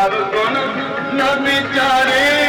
मेरा गुण अब गुण न विचारे